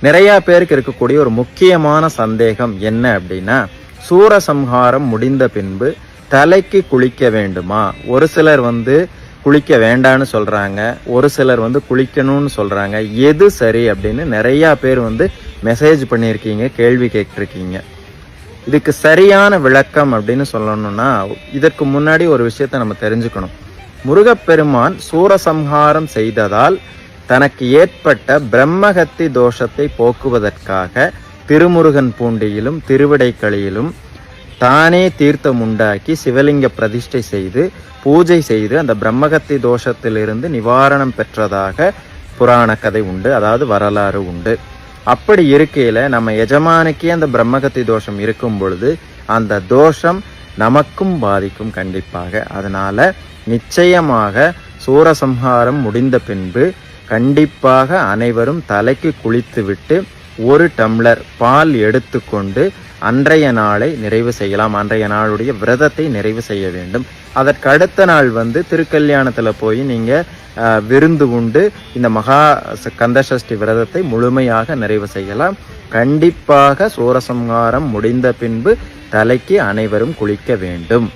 நிறைய பேருக்கு இருக்கக்கூடிய ஒரு முக்கியமான சந்தேகம் என்ன அப்படின்னா சூரசம்ஹாரம் முடிந்த பின்பு தலைக்கு குளிக்க வேண்டுமா? ஒரு சிலர் வந்து குளிக்க வேண்டான்னு சொல்கிறாங்க ஒரு சிலர் வந்து குளிக்கணும்னு சொல்கிறாங்க எது சரி அப்படின்னு நிறையா பேர் வந்து மெசேஜ் பண்ணியிருக்கீங்க கேள்வி கேட்டிருக்கீங்க. இதுக்கு சரியான விளக்கம் அப்படின்னு சொல்லணும்னா இதற்கு முன்னாடி ஒரு விஷயத்தை நம்ம தெரிஞ்சுக்கணும். முருகப்பெருமான் சூரசம்ஹாரம் செய்ததால் தனக்கு ஏற்பட்ட பிரம்மகத்தி தோஷத்தை போக்குவதற்காக திருமுருகன் பூண்டியிலும் திருவிடைக்களியிலும் தானே தீர்த்தம் உண்டாக்கி சிவலிங்க பிரதிஷ்டை செய்து பூஜை செய்து அந்த பிரம்மகத்தி தோஷத்திலிருந்து நிவாரணம் பெற்றதாக புராண கதை உண்டு அதாவது வரலாறு உண்டு. அப்படி இருக்கையில் நம்ம எஜமானுக்கே அந்த பிரம்மகத்தி தோஷம் இருக்கும் பொழுது அந்த தோஷம் நமக்கும் பாதிக்கும் கண்டிப்பாக. அதனால் நிச்சயமாக சூரசம்ஹாரம் முடிந்த பின்பு கண்டிப்பாக அனைவரும் தலைக்கு குளித்துவிட்டு ஒரு டம்ளர் பால் எடுத்துக்கொண்டு அன்றைய நாளை நிறைவு செய்யலாம். அன்றைய நாளுடைய விரதத்தை நிறைவு செய்ய வேண்டும். அதற்கு அடுத்த நாள் வந்து திருக்கல்யாணத்தில் போய் நீங்கள் விருந்து உண்டு. இந்த மகா கந்தசஷ்டி விரதத்தை முழுமையாக நிறைவு செய்யலாம். கண்டிப்பாக சூரசம்ஹாரம் முடிந்த பின்பு தலைக்கு அனைவரும் குளிக்க வேண்டும்.